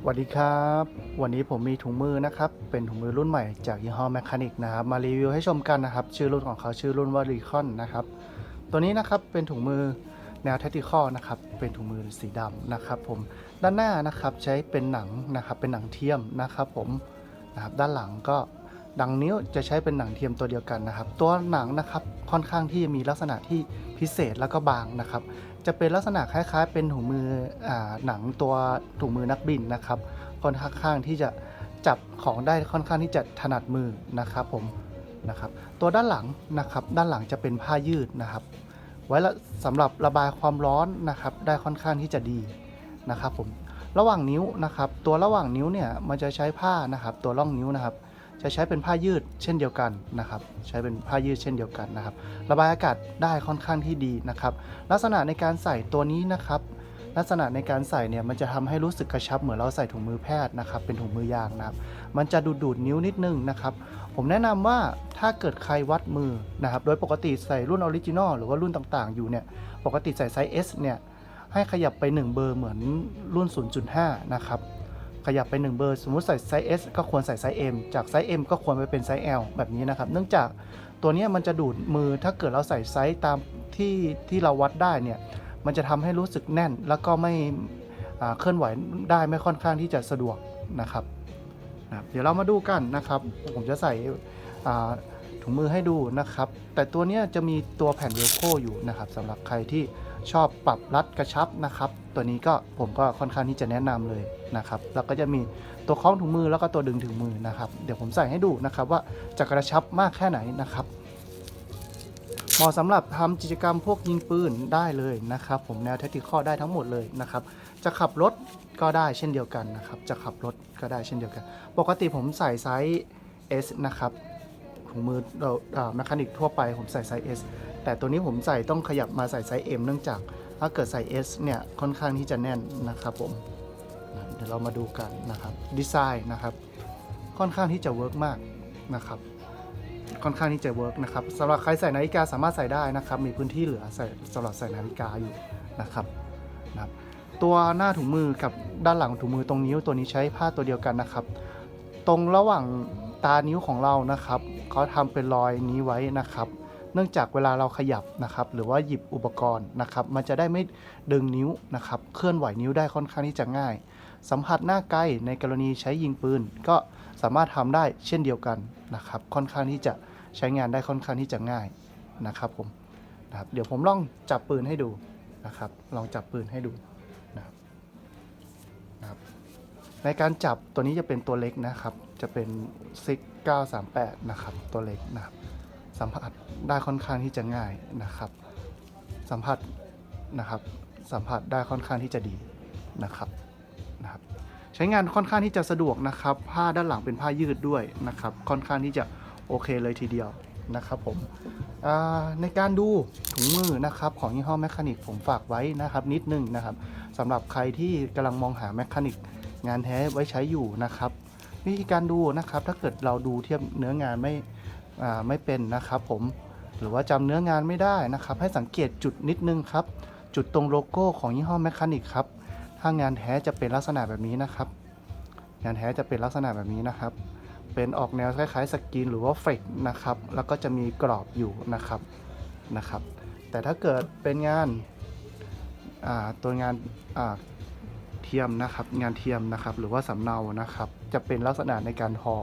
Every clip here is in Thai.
สวัสดีครับ วันนี้ผมมีถุงมือนะครับ เป็นถุงมือรุ่นใหม่จากยี่ห้อแมคคานิกนะครับ มารีวิวให้ชมกันนะครับ ชื่อรุ่นของเขาชื่อรุ่นว่ารีคอนนะครับ ตัวนี้นะครับเป็นถุงมือแนวแทติคอนะครับ เป็นถุงมือสีดำนะครับผม ด้านหน้านะครับใช้เป็นหนังนะครับ เป็นหนังเทียมนะครับผมนะครับ ด้านหลังก็ดังนิ้วจะใช้เป็นหนังเทียมตัวเดียวกันนะครับ ตัวหนังนะครับค่อนข้างที่จะมีลักษณะที่ พิเศษแล้วก็บางนะครับ จะเป็นลักษณะคล้ายๆ เป็นถุงมืออหนังตัวถุงมือนักบินนะครับค่อนข้างที่จะจับของได้ค่อนข้างที่จะถนัดมือนะครับผมนะครับตัวด้านหลังนะครับด้านหลังจะเป็นผ้ายืดนะครับ ไว้สำหรับระบายความร้อนนะครับ ได้ค่อนข้างที่จะดีนะครับผมระหว่างนิ้วนะครับ ตัวระหว่างนิ้วเนี่ยมันจะใช้ผ้านะครับ ตัวร่องนิ้วนะครับ จะใช้เป็นผ้ายืดเช่นเดียวกันนะครับ ใช้เป็นผ้ายืดเช่นเดียวกันนะครับ ระบายอากาศได้ค่อนข้างที่ดีนะครับ ลักษณะในการใส่ตัวนี้นะครับลักษณะในการใส่เนี่ยมันจะทำให้รู้สึกกระชับเหมือนเราใส่ถุงมือแพทย์นะครับ เป็นถุงมือยางนะครับ มันจะดูดดูดนิ้วนิดนึงนะครับ ผมแนะนำว่าถ้าเกิดใครวัดมือนะครับ โดยปกติใส่รุ่นออริจินอลหรือว่ารุ่นต่างๆ อยู่เนี่ย ปกติใส่ไซส์ S เนี่ย ให้ขยับไป 1 เบอร์เหมือนรุ่น 0.5 นะครับ ขยับไป 1 เบอร์ สมมุติใส่ไซส์ S ก็ควรใส่ไซส์ M จากไซส์ M ก็ควรไปเป็นไซส์ L แบบนี้นะครับ เนื่องจากตัวนี้มันจะดูดมือถ้าเกิดเราใส่ไซส์ตามที่ที่เราวัดได้เนี่ย มันจะทำให้รู้สึกแน่น แล้วก็ไม่เคลื่อนไหวได้ไม่ค่อนข้างที่จะสะดวกนะครับนะเดี๋ยวเรามาดูกันนะครับ ผมจะใส่ถุงมือให้ดูนะครับ แต่ตัวนี้จะมีตัวแผ่นเวลโคอยู่นะครับสำหรับใครที่ ชอบปรับรัดกระชับนะครับ ตัวนี้ก็ผมก็ค่อนข้างที่จะแนะนำเลยนะครับแล้วก็จะมีตัวคล้องถุงมือแล้วก็ตัวดึงถุงมือนะครับ เดี๋ยวผมใส่ให้ดูนะครับว่าจะกระชับมากแค่ไหนนะครับเหมาะสำหรับทำกิจกรรมพวกยิงปืนได้เลยนะครับ ผมแนวแทคติคอได้ทั้งหมดเลยนะครับ จะขับรถก็ได้เช่นเดียวกันนะครับ จะขับรถก็ได้เช่นเดียวกัน ปกติผมใส่ไซส์ S นะครับถุงมือเราแมคานิกทั่วไปผมใส่ไซส์ S แต่ตัวนี้ผมใส่ต้องขยับมาใส่ไซส์ M เนื่องจากถ้าเกิดใส่ S เนี่ยค่อนข้างที่จะแน่นนะครับผมเดี๋ยวเรามาดูกันนะครับดีไซน์นะครับค่อนข้างที่จะเวิร์กมากนะครับค่อนข้างที่จะเวิร์กนะครับสำหรับใครใส่นาฬิกาสามารถใส่ได้นะครับ มีพื้นที่เหลือใส่สำหรับใส่นาฬิกาอยู่นะครับนะครับ ตัวหน้าถุงมือกับด้านหลังถุงมือตรงนิ้วตัวนี้ใช้ผ้าตัวเดียวกันนะครับ ตรงระหว่างตานิ้วของเรานะครับเขาทำเป็นรอยนี้ไว้นะครับ เนื่องจากเวลาเราขยับนะครับ หรือว่าหยิบอุปกรณ์นะครับ มันจะได้ไม่ดึงนิ้วนะครับ เคลื่อนไหวนิ้วได้ค่อนข้างที่จะง่าย สัมผัสหน้าใกล้ในกรณีใช้ยิงปืน ก็สามารถทำได้เช่นเดียวกันนะครับ ค่อนข้างที่จะใช้งานได้ค่อนข้างที่จะง่ายนะครับผมนะครับเดี๋ยวผมลองจับปืนให้ดูนะครับ ลองจับปืนให้ดูนะครับนะครับในการจับตัวนี้จะเป็นตัวเล็กนะครับ จะเป็นซิก938 นะครับ ตัวเล็กนะครับ สัมผัสได้ค่อนข้างที่จะง่ายนะครับ สัมผัสนะครับ สัมผัสได้ค่อนข้างที่จะดีนะครับนะครับ ใช้งานค่อนข้างที่จะสะดวกนะครับ ผ้าด้านหลังเป็นผ้ายืดด้วยนะครับ ค่อนข้างที่จะโอเคเลยทีเดียวนะครับผมในการดูถุงมือนะครับของยี่ห้อแมคคานิกผมฝากไว้นะครับนิดนึงนะครับสำหรับใครที่กำลังมองหาแมคคานิกงานแท้ไว้ใช้อยู่นะครับ วิธีการดูนะครับถ้าเกิดเราดูเทียบเนื้องานไม่ ไม่เป็นนะครับผมหรือว่าจำเนื้องานไม่ได้นะครับ ให้สังเกตจุดนิดนึงครับ จุดตรงโลโก้ของยี่ห้อแมคคานิกครับถ้างานแท้จะเป็นลักษณะแบบนี้นะครับ งานแท้จะเป็นลักษณะแบบนี้นะครับ เป็นออกแนวคล้ายๆสกรีนหรือว่าเฟกนะครับ แล้วก็จะมีกรอบอยู่นะครับนะครับ แต่ถ้าเกิดเป็นงานาตัวงานาเทียมนะครับ งานเทียมนะครับ หรือว่าสำเนานะครับ จะเป็นลักษณะในการทอ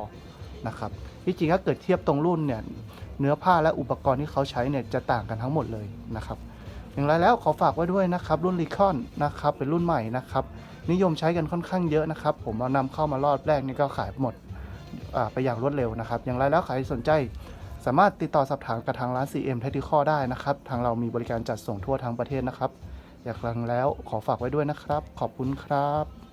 นะครับที่จริงถ้าเกิดเทียบตรงรุ่นเนี่ยเนื้อผ้าและอุปกรณ์ที่เขาใช้เนี่ยจะต่างกันทั้งหมดเลยนะครับอย่างไรแล้วขอฝากไว้ด้วยนะครับรุ่นรีคอนนะครับเป็นรุ่นใหม่นะครับนิยมใช้กันค่อนข้างเยอะนะครับ ผมเอานำเข้ามารอบแรกนี่ก็ขายหมดไปอย่างรวดเร็วนะครับ อย่างไรแล้วใครสนใจสามารถติดต่อสอบถามกับทางร้าน CM t a c t i c a l ได้นะครับ ทางเรามีบริการจัดส่งทั่วทั้งประเทศนะครับ อย่างไรแล้วขอฝากไว้ด้วยนะครับ ขอบคุณครับ